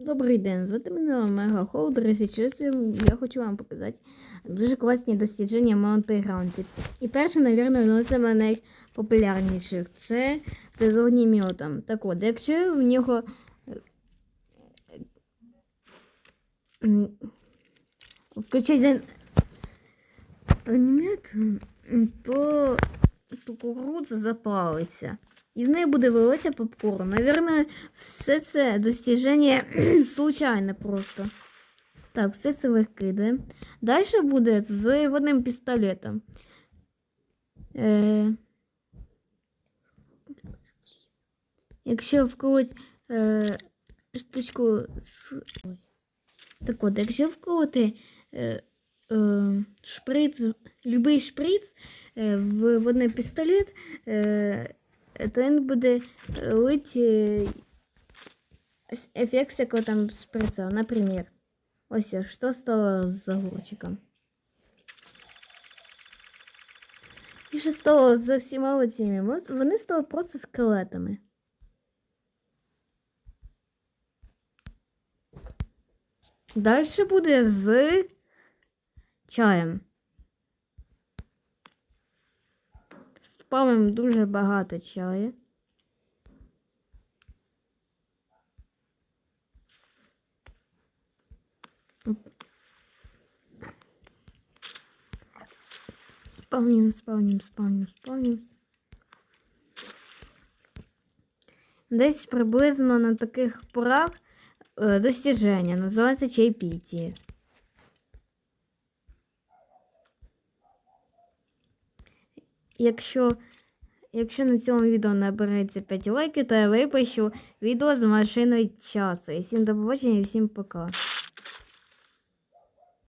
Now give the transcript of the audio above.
Добрий день, звати мене Омега Холдер, і зараз я хочу вам показати дуже класні дослідження Монти І перше, мабуть, одне з найпопулярніших це з огнеметом. Так от, якщо в нього е, включити то кукурудза запалиться. І в неї буде вилитися попкорн. Наверное, все це достіження случайне просто. Так, все це викидаємо. Далі буде з водним пістолетом. Е... Якщо вколоть е... штучку з... Так от, якщо вколоти е... Е... шприц, любий шприц. В водний пістолет, е... то він буде лити ефект всякого там шприца. Например, ось ось, що стало з огурчиком. І що стало з всіма оціми? Вони стали просто скелетами. Далі буде з чаєм. Спамимо дуже багато чаю. Спавним, спавним, спавним, спавним. Десь приблизно на таких порах е, достіження. Називається чайпіті. Якщо, якщо на цьому відео набереться 5 лайків, то я випущу відео з машиною часу. І всім до побачення і всім пока.